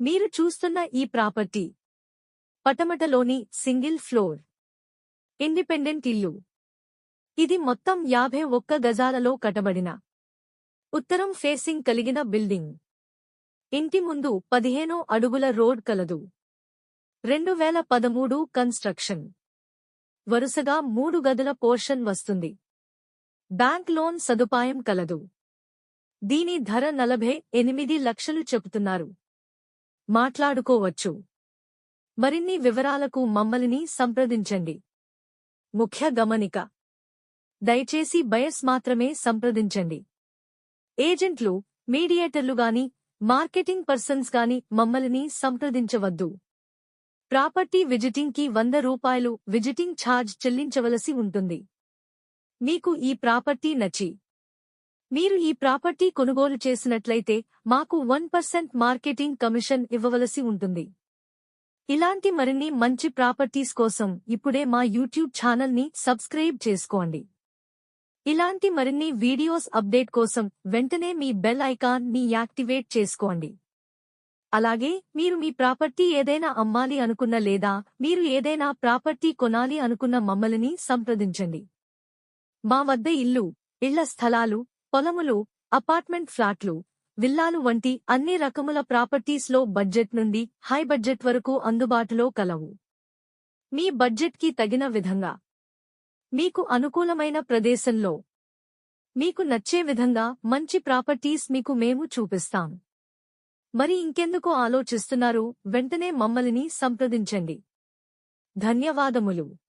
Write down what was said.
మీరు చూస్తున్న ఈ ప్రాపర్టీ. పటమటలోని సింగిల్ ఫ్లోర్. ఇండిపెండెంట్ ఇల్లు. ఇది మొత్తం యాభై ఒక్క గజాలలో కటబడిన ఉత్తరం ఫేసింగ్ కలిగిన బిల్డింగ్. ఇంటి ముందు పదిహేనో అడుగుల రోడ్ కలదు. రెండు వేల పదమూడు కన్స్ట్రక్షన్. వరుసగా మూడు గదుల పోర్షన్ వస్తుంది. బ్యాంక్ లోన్ సదుపాయం కలదు. దీని ధర నలభై ఎనిమిది లక్షలు చెబుతున్నారు. మాట్లాడుకోవచ్చు. మరిన్ని వివరాలకు మమ్మల్ని సంప్రదించండి. ముఖ్య గమనిక. దయచేసి బయస్ మాత్రమే సంప్రదించండి. ఏజెంట్లు మీడియేటర్లు గాని మార్కెటింగ్ పర్సన్స్ గాని మమ్మల్ని సంప్రదించవద్దు. ప్రాపర్టీ విజిటింగ్కి వంద రూపాయలు విజిటింగ్ ఛార్జ్ చెల్లించవలసి ఉంటుంది. మీకు ఈ ప్రాపర్టీ నచ్చి మీరు ఈ ప్రాపర్టీ కొనుగోలు చేసినట్లయితే మాకు వన్ పర్సెంట్ మార్కెటింగ్ కమిషన్ ఇవ్వవలసి ఉంటుంది. ఇలాంటి మరిన్ని మంచి ప్రాపర్టీస్ కోసం ఇప్పుడే మా యూట్యూబ్ ఛానల్ని సబ్స్క్రైబ్ చేసుకోండి. ఇలాంటి మరిన్ని వీడియోస్ అప్డేట్ కోసం వెంటనే మీ బెల్ ఐకాన్ని యాక్టివేట్ చేసుకోండి. అలాగే మీరు మీ ప్రాపర్టీ ఏదైనా అమ్మాలి అనుకున్న లేదా మీరు ఏదైనా ప్రాపర్టీ కొనాలి అనుకున్న మమ్మల్ని సంప్రదించండి. మా వద్ద ఇల్లు ఇళ్ళ స్థలాలు పొలములు అపార్ట్మెంట్ ఫ్లాట్లు విల్లాలు వంటి అన్ని రకముల ప్రాపర్టీస్లో బడ్జెట్ నుండి హై బడ్జెట్ వరకు అందుబాటులో కలవు. మీ బడ్జెట్కి తగిన విధంగా. మీకు అనుకూలమైన ప్రదేశంలో. మీకు నచ్చే విధంగా మంచి ప్రాపర్టీస్ మీకు మేము చూపిస్తాం. మరి ఇంకెందుకు ఆలోచిస్తున్నారు? వెంటనే మమ్మల్ని సంప్రదించండి. ధన్యవాదములు.